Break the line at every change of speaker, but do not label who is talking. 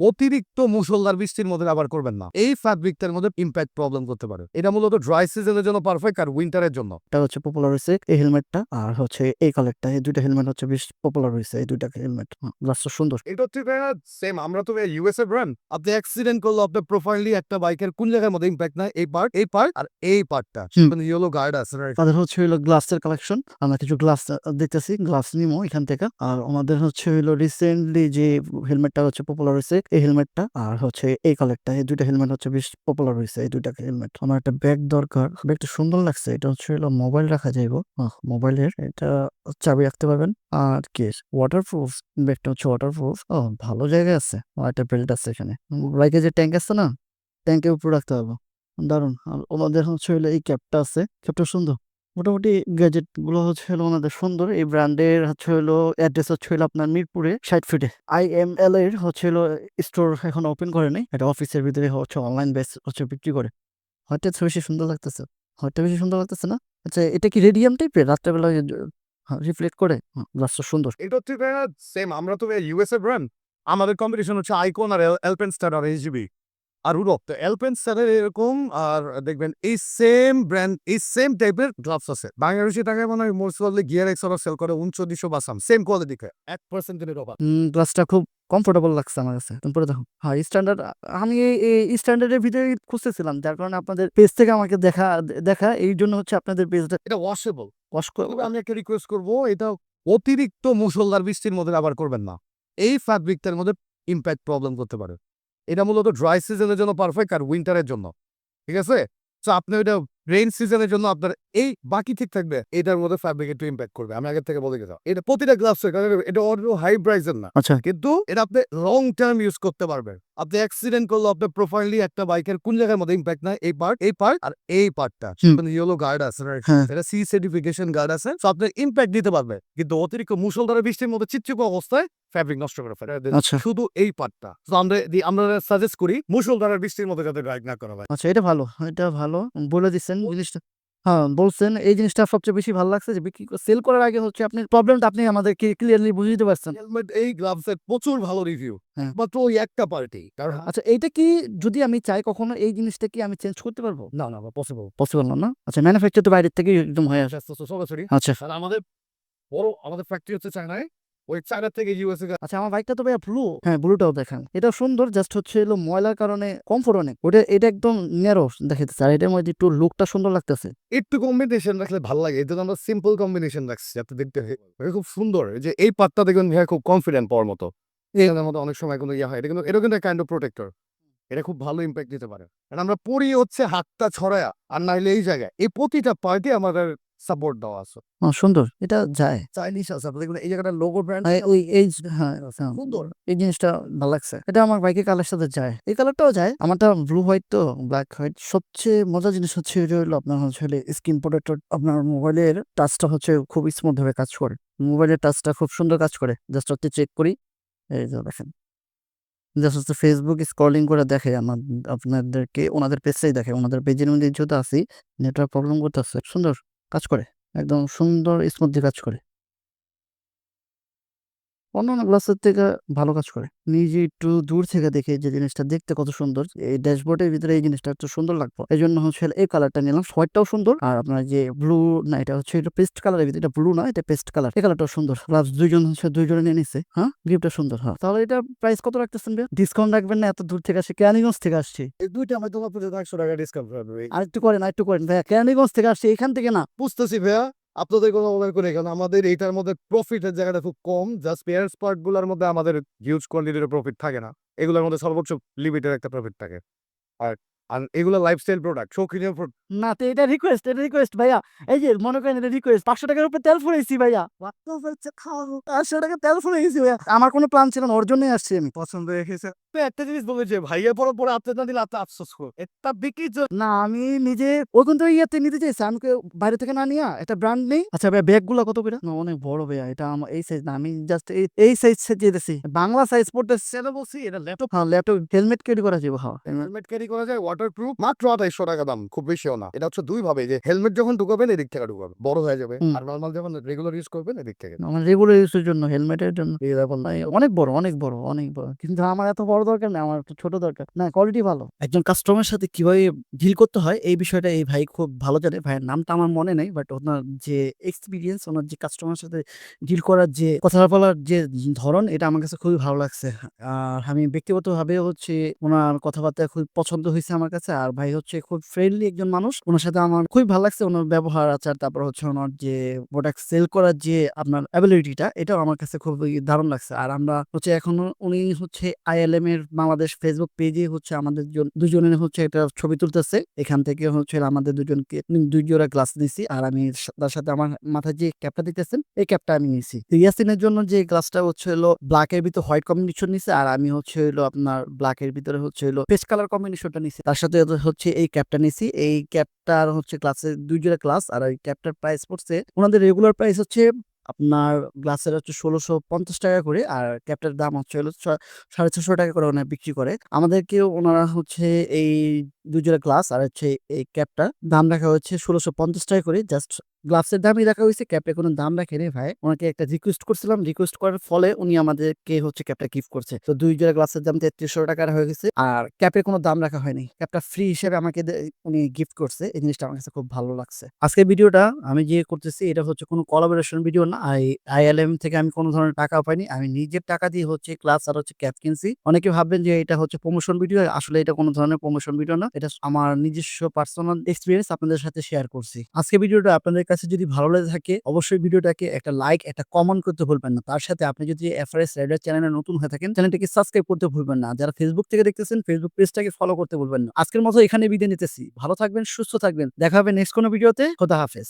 অতিরিক্ত মুষলধার বৃষ্টির মধ্যে ব্যবহার করবেন না। এই ফ্যাব্রিকটার মধ্যে ইম্প্যাক্ট প্রবলেম করতে পারে। এটা মূলত ড্রাই সিজনের জন্য পারফেক্ট আর উইন্টারের জন্য।
এটা হচ্ছে পপুলার হয়েছে এই হেলমেটটা আর হচ্ছে এই কালারটা এই দুইটা হেলমেট হচ্ছে বেশ পপুলার হয়েছে এই দুইটা হেলমেট গ্লাসটা সুন্দর।
এটা হচ্ছে সেম আমরা তো ইউএসএ ব্র্যান্ড আপনি অ্যাক্সিডেন্ট করলে আপনার প্রোফাইলি একটা বাইকের কোন জায়গার মধ্যে ইম্প্যাক্ট নাই? এই পার্ট এই পার্ট আর এই পার্টটা
মানে
ইয়েলো গার্ড আছে?
তাদের হচ্ছে হলো গ্লাসের কালেকশন আমরা কিছু গ্লাস দেখতেছি। গ্লাস নিমো এখান থেকে। আর আমাদের হচ্ছে হলো রিসেন্টলি যে হেলমেটটা হচ্ছে পপুলার হয়েছে এই হেলমেটটা আর হচ্ছে এই কালারটা এই দুইটা হেলমেট হচ্ছে বেশ পপুলার হয়েছে এই দুইটা হেলমেট আমার একটা ব্যাগ দরকার ব্যাগটা সুন্দর লাগছে, এটা হচ্ছে মোবাইল রাখা যাইব। মোবাইলের এটা চাবি রাখতে পারবেন। আর কি ওয়াটারপ্রুফ ব্যাগটা হচ্ছে ওয়াটারপ্রুফ ও, ভালো জায়গায় আছে একটা বেল্ট আছে এখানে। বাইকে যে ট্যাঙ্ক আছে না ট্যাঙ্কের উপর রাখতে হবে। দারুণ আর ওনাদের হচ্ছে এই ক্যাপটা আছে ক্যাপটা সুন্দর। মোটামুটি গ্যাজেটগুলো হচ্ছে হলো ওনাদের সুন্দর। এই ব্র্যান্ডের হচ্ছে হলো অ্যাড্রেস হচ্ছে হলো আপনার মিরপুরে ষাট ফিটে আই এম এল এর হচ্ছে হলো স্টোর এখন ওপেন করে নাই। এটা অফিসের ভিতরে হচ্ছে অনলাইন বেস হচ্ছে বিক্রি করে। হয়তো বেশি সুন্দর লাগতেছে। হয়তো বেশি সুন্দর লাগতেছে না। আচ্ছা এটা কি রেডিয়াম টাইপের রাত্রেবেলা রিফ্লেক্ট করে? গ্লাসটা সুন্দর।
এটা হচ্ছে সেম আমরা তো ইউএসএ ব্র্যান্ড আমাদের কম্পিটিশন হচ্ছে আইকন আর এলপেন স্টার আর এইচবি আর উরপ তো এলপেন স্টারের এরকম আর দেখবেন এই সেম ব্র্যান্ড এই সেম টাইপের গ্লাভস আছে। বাংলাদেশি টাকায় মনে হয় most probably gear X sell করে উনচল্লিশশো বাসাম সেম কোয়ালিটি এক পার্সেন্টের অফার
গ্লাসটা খুব কমফোর্টেবল লাগছে আমার কাছে। পরে দেখো। হ্যাঁ স্ট্যান্ডার্ড আমি এই- স্ট্যান্ডার্ডের ভিতরে খুঁজতেছিলাম যার কারণে আপনাদের পেজ থেকে আমাকে দেখা দেখা এই জন্য হচ্ছে আপনাদের পেজটা
এটা ওয়াশেবল
ওয়াশ
তবে আমি একটা রিকোয়েস্ট করব এটা অতিরিক্ত মুষলধার বৃষ্টির মধ্যে আবার করবেন না। এই ফ্যাব্রিকটার মধ্যে ইম্প্যাক্ট প্রবলেম করতে পারে। এটা মূলত ড্রাই সিজনের জন্য পারফেক্ট আর উইন্টারের জন্য। ঠিক আছে? তো আপনি ওইটা রেইন সিজনের জন্য আপনার এই বাকি ঠিক থাকবে এটার মধ্যে ফ্যাব্রিক একটু ইম্প্যাক্ট করবে। আমি আগের থেকে বলে গেছিলাম। এটা প্রতিটা গ্লাভস এটা অন্য হাই প্রাইসের না।
আচ্ছা।
কিন্তু এটা আপনি লং টার্ম ইউজ করতে পারবেন। আপনি অ্যাক্সিডেন্ট করলে আপনার প্রোফাইলি একটা বাইকের কোন জায়গার মধ্যে ইম্প্যাক্ট নাই এই পার্ট এই পার্ট আর এই পার্টটা
হুম।
ইয়েলো গার্ড আছে?
হ্যাঁ।
এটা সি সার্টিফিকেশন গার্ড আছে। সো আপনার ইম্প্যাক্ট দিতে পারবে। কিন্তু অতিরিক্ত মুসলধারে বৃষ্টির মধ্যে চিপচিপ অবস্থায় ফ্যাব্রিক নষ্ট করে ফেলে।
আচ্ছা।
শুধু এই পার্টটা তো আমরা আমরা সাজেস্ট করি মুসলধারের বৃষ্টির মধ্যে যাতে রাইড না করা হয়।
আচ্ছা এটা ভালো। এটা ভালো। বলে দিচ্ছেন জিনিসটা। হ্যাঁ বলছেন এই জিনিসটা সবচেয়ে বেশি ভালো লাগছে যে বিক্রি সেল করার আগে হচ্ছে আপনি প্রবলেমটা আপনি আমাদেরকে ক্লিয়ারলি বুঝিয়ে দিতে পারছেন।
হেলমেট এই গ্লাভস এর প্রচুর ভালো রিভিউ
হ্যাঁ।
মাত্র ওই একটা পার্টি কারণ
আচ্ছা এইটা কি যদি আমি চাই কখনো এই জিনিসটা কি আমি চেঞ্জ করতে পারব?
না না পসিবল
পসিবল না না? আচ্ছা ম্যানুফ্যাকচার তো বাইরের থেকে একদম হয়ে আসে।
সরাসরি
আচ্ছা।
আমাদের বড় আমাদের ফ্যাক্টরি হচ্ছে চায়নায়। ওই চায়না থেকে ইউএসএ
আচ্ছা আমার বাইকটা তো ভাইয়া ব্লু হ্যাঁ ব্লুটাও দেখেন। এটা সুন্দর জাস্ট হচ্ছে হলো ময়লার কারণে কমফোর্ট অনেক। ওটা এটা একদম ন্যারো দেখাইতেছে। আর এটার মধ্যে একটু লুকটা সুন্দর লাগতেছে।
একটু কম্বিনেশন রাখলে ভালো লাগে। এই জন্য আমরা সিম্পল কম্বিনেশন রাখছি যাতে দেখতে খুব সুন্দর। যে এই পাতটা দেখবেন ভাইয়া খুব কনফিডেন্ট পাওয়ার মতো। এখানের মধ্যে অনেক সময় কোনো ইয়ে হয়। এটা কিন্তু এটা কিন্তু কাইন্ড অফ প্রোটেক্টর এটা খুব ভালো ইম্প্যাক্ট দিতে পারে। আমরা পরি হচ্ছে হাতটা ছড়ায়া। আর নাইলে এই জায়গায়। এই প্রতিটা পার্টি আমাদের সাপোর্ট দেওয়া আছে।
হ্যাঁ সুন্দর। এটা যায়।
চাইনিজ আছে দেখবেন এই জায়গাটা লোগো ব্র্যান্ড
হ্যাঁ, ওই এই হ্যাঁ হ্যাঁ,
সুন্দর।
এই জিনিসটা ভালো লাগছে। এটা আমার বাইকের কালার সাথে যায়। এই কালারটাও যায়। আমারটা ব্লু হোয়াইট তো ব্ল্যাক হোয়াইট সবচেয়ে মজার জিনিস হচ্ছে এটা হলো আপনার হচ্ছে স্ক্রিন প্রোটেক্টর আপনার মোবাইলের টাচটা হচ্ছে খুব স্মুথ ভাবে কাজ করে। মোবাইলের টাচটা খুব সুন্দর কাজ করে। জাস্ট হচ্ছে চেক করি। এই যে দেখেন। জাস্ট হচ্ছে ফেসবুক স্ক্রলিং করে দেখে আমার আপনাদেরকে ওনাদের পেজটাই দেখে। ওনাদের পেজের মধ্যে যেহেতু আছি নেটওয়ার্ক প্রবলেম করতেছে। সুন্দর। কাজ করে একদম সুন্দর স্মুথলি কাজ করে। অন্যান্য গ্লাসের থেকে ভালো কাজ করে। নিজে একটু দূর থেকে দেখে যে জিনিসটা দেখতে কত সুন্দর এই ড্যাশবোর্ডের ভিতরে এই জিনিসটা একটু সুন্দর লাগবে। এই জন্য হচ্ছে এই কালারটা নিলাম হোয়াইটটাও সুন্দর। আর আপনার যে ব্লু না এটা হচ্ছে এটা পেস্ট কালারের ভিতরে এটা ব্লু না এটা পেস্ট কালার এই কালারটাও সুন্দর। প্লাস দুইজন হচ্ছে দুইজনে নিয়ে নিচ্ছে হ্যাঁ? গিফটটা সুন্দর হ্যাঁ। তাহলে এটা প্রাইস কত রাখতেছেন ভাই ডিসকাউন্ট রাখবেন না এত দূর থেকে আসছে কেরানীগঞ্জ থেকে আসছি।
এই দুইটা আমি তোমার পর্যন্ত একশো টাকা ডিসকাউন্ট
আর একটু করেন আর একটু করেন। ভাইয়া কেরানীগঞ্জ থেকে আসছি এখান থেকে না।
বুঝতেছি ভাইয়া। আপনাদের কোনো মনে করে, কারণ আমাদের এইটার মধ্যে প্রফিটের জায়গাটা খুব কম জাস্ট পেয়ার স্পার্টগুলার মধ্যে আমাদের হিউজ কোয়ান্টিটির প্রফিট থাকে না। এগুলোর মধ্যে সর্বোচ্চ লিমিটের একটা প্রফিট থাকে। আর আর এগুলো লাইফস্টাইল প্রোডাক্ট শৌখিনীয় প্রোডাক্ট
না তো এটা রিকোয়েস্ট এটা রিকোয়েস্ট ভাইয়া। এই যে মনে করেন এটা রিকোয়েস্ট পাঁচশো টাকার উপরে তেল ফুরাইছি ভাইয়া। পাঁচশো টাকা তেল ফুরাইছি ভাইয়া। আমার কোনো প্ল্যান ছিল না ওর জন্যই আসছি আমি।
পছন্দ রেখেছে তো একটা জিনিস বলেছে ভাইয়া পরে পরে আপনি না দিলে আপনি আফসোস করো। এটা বিক্রির জন্য
না আমি নিজে ওখান থেকে ইয়েতে নিতে চাইছি। আমি বাইরে থেকে না নিয়া একটা ব্র্যান্ড নেই। আচ্ছা ভাইয়া ব্যাগগুলো কত করে? না অনেক বড় ভাইয়া। এটা আমার এই সাইজ না আমি জাস্ট এই এই সাইজ যেতেছি বাংলা সাইজ পড়তে
সেটা বলছি এটা ল্যাপটপ
হ্যাঁ ল্যাপটপ হেলমেট ক্যারি করা যাবে হ্যাঁ।
হেলমেট ক্যারি করা যায় ওয়াটার প্রুফ মাত্র আঠাইশশো টাকা দাম খুব বেশিও না। এটা হচ্ছে দুই ভাবে যে হেলমেট যখন ঢুকাবেন এদিক থেকে ঢুকাবেন। বড় হয়ে যাবে। আর নর্মাল যখন রেগুলার ইউজ করবেন এদিক থেকে।
আমার রেগুলার ইউজের জন্য হেলমেটের জন্য। অনেক বড় অনেক বড় অনেক বড়। কিন্তু আমার এত বড় দরকার নেই আমার ছোট দরকার। না কোয়ালিটি ভালো। একজন কাস্টমারের সাথে কীভাবে ডিল করতে হয় এই বিষয়টা এই ভাই খুব ভালো জানে। ভাইয়ের নামটা আমার মনে নেই বাট ওনার যে এক্সপিরিয়েন্স ওনার যে কাস্টমারের সাথে ডিল করার যে কথা বলার যে ধরন এটা আমার কাছে খুবই ভালো লাগছে। আর আমি ব্যক্তিগতভাবে হচ্ছে ওনার কথাবার্তা খুব পছন্দ হয়েছে আমার কাছে। আর ভাই হচ্ছে খুব ফ্রেন্ডলি একজন মানুষ। ওনার সাথে আমার খুবই ভালো লাগছে। ওনার ব্যবহার আচার, তারপর হচ্ছে ওনার যে প্রোডাক্ট সেল করার যে আপনার অ্যাবিলিটিটা এটাও আমার কাছে খুবই দারুণ লাগছে। আর আমরা হচ্ছে এখনও উনি হচ্ছে আইএলএম এর বাংলাদেশ ফেসবুক পেজে হচ্ছে আমাদের দুজনের হচ্ছে একটা ছবি তুলতেছে। এখান থেকে হচ্ছে আমাদের দুজনকে দুই জোড়া গ্লাস নিছি আর আমি তার সাথে আমার মাথায় যে ক্যাপটা দিতেছেন, এই ক্যাপটা আমি নিছি। ইয়াসিনের জন্য যে গ্লাসটা হচ্ছে হলো ব্ল্যাক এর ভিতরে হোয়াইট কম্বিনেশন নিছে। আর আমি হচ্ছে হলো আপনার ব্ল্যাক এর ভিতরে হচ্ছে হলো পেস্ট কালার কম্বিনেশনটা নিছি। তার সাথে হচ্ছে এই ক্যাপটা নিছি। এই ক্যাপটার হচ্ছে ক্লাসে দুই জোড়া ক্লাস আর এই ক্যাপটার প্রাইস পড়ছে, ওনাদের রেগুলার প্রাইস হচ্ছে আপনার গ্লাসের হচ্ছে ষোলোশো পঞ্চাশ টাকা করে আর ক্যাপটার দাম হচ্ছে হলো সাড়ে ছশো টাকা করে ওনারা বিক্রি করে। আমাদেরকে ওনারা হচ্ছে এই দুজোড়া গ্লাস আর হচ্ছে এই ক্যাপটা দাম রাখা হচ্ছে ষোলোশো পঞ্চাশ টাকা করে জাস্ট গ্লাসের দামই রাখা হয়েছে ক্যাপে কোনো দাম রাখেনি ভাই। ওনাকে একটা রিকোয়েস্ট করছিলাম রিকোয়েস্ট করার ফলে উনি আমাদেরকে হচ্ছে ক্যাপটা গিফট করছে। তো দুই জোড়া গ্লাসের দাম তেত্রিশশো টাকা হয়ে গেছে। আর ক্যাপের কোনো দাম রাখা হয়নি। ক্যাপটা ফ্রি হিসেবে আমাকে উনি গিফট করছে। এই জিনিসটা আমার কাছে খুব ভালো লাগছে। আজকের ভিডিওটা আমি যে করতেছি, এটা হচ্ছে কোনো কোলাবোরেশন ভিডিও না। আই আইএলএম থেকে আমি কোনো ধরনের টাকা পাইনি। আমি নিজের টাকা দিয়ে হচ্ছে ক্লাস আর হচ্ছে ক্যাপ কিনছি। অনেকে ভাববেন যে এটা হচ্ছে প্রমোশন ভিডিও আসলে এটা কোনো ধরনের প্রমোশন ভিডিও না। এটা আমার নিজস্ব পার্সোনাল এক্সপিরিয়েন্স আপনাদের সাথে শেয়ার করছি। আজকে ভিডিওটা আপনাদের কাছে যদি ভালো লাগে থাকে, অবশ্যই ভিডিওটাকে একটা লাইক একটা কমেন্ট করতে ভুলবেন না। তার সাথে আপনি যদি এফআরএস রাইডার চ্যানেলে নতুন হয়ে থাকেন চ্যানেলটিকে সাবস্ক্রাইব করতে ভুলবেন না। যারা ফেসবুক থেকে দেখতেছেন ফেসবুক পেজটাকে ফলো করতে ভুলবেন না। আজকের মতো এখানে বিদায় নিতেছি। ভালো থাকবেন, সুস্থ থাকবেন। দেখা হবে নেক্সট কোনো ভিডিওতে খোদা হাফেজ।